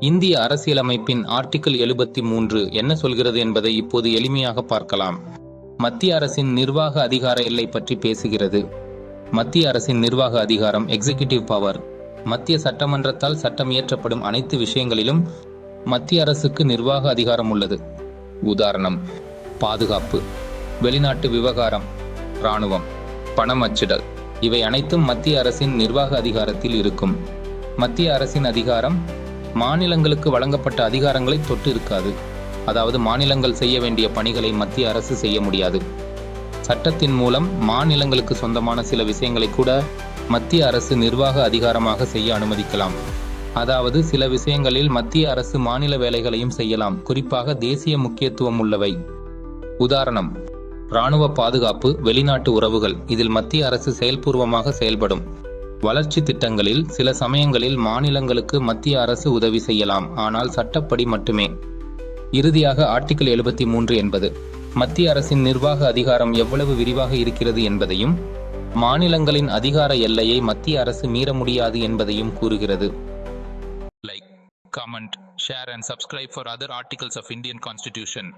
இந்திய அரசியலமைப்பின் ஆர்டிகிள் எழுபத்தி மூன்று என்ன சொல்கிறது என்பதை இப்போது எளிமையாக பார்க்கலாம். மத்திய அரசின் நிர்வாக அதிகார எல்லை பற்றி பேசுகிறது. மத்திய அரசின் நிர்வாக அதிகாரம் எக்ஸிகியூட்டிவ் பவர் மத்திய சட்டமன்றத்தால் சட்டம் இயற்றப்படும் அனைத்து விஷயங்களிலும் மத்திய அரசுக்கு நிர்வாக அதிகாரம் உள்ளது. உதாரணம் பாதுகாப்பு வெளிநாட்டு விவகாரம் இராணுவம் பணம் அச்சிடல். இவை அனைத்தும் மத்திய அரசின் நிர்வாக அதிகாரத்தில் இருக்கும். மத்திய அரசின் அதிகாரம் மாநிலங்களுக்கு வழங்கப்பட்ட அதிகாரங்களை தொட்டு இருக்காது. அதாவது மாநிலங்கள் செய்ய வேண்டிய பணிகளை மத்திய அரசு செய்ய முடியாது. சட்டத்தின் மூலம் மாநிலங்களுக்கு சொந்தமான சில விஷயங்களை கூட மத்திய அரசு நிர்வாக அதிகாரமாக செய்ய அனுமதிக்கலாம். அதாவது சில விஷயங்களில் மத்திய அரசு மாநில வேலைகளையும் செய்யலாம். குறிப்பாக தேசிய முக்கியத்துவம் உள்ளவை. உதாரணம் இராணுவ பாதுகாப்பு வெளிநாட்டு உறவுகள். இதில் மத்திய அரசு செயல்பூர்வமாக செயல்படும். வளர்ச்சி திட்டங்களில் சில சமயங்களில் மாநிலங்களுக்கு மத்திய அரசு உதவி செய்யலாம் ஆனால் சட்டப்படி மட்டுமே. இறுதியாக ஆர்டிகிள் எழுபத்தி மூன்று என்பது மத்திய அரசின் நிர்வாக அதிகாரம் எவ்வளவு விரிவாக இருக்கிறது என்பதையும் மாநிலங்களின் அதிகார எல்லையை மத்திய அரசு மீற முடியாது என்பதையும் கூறுகிறது. Like comment share and subscribe for other articles of Indian constitution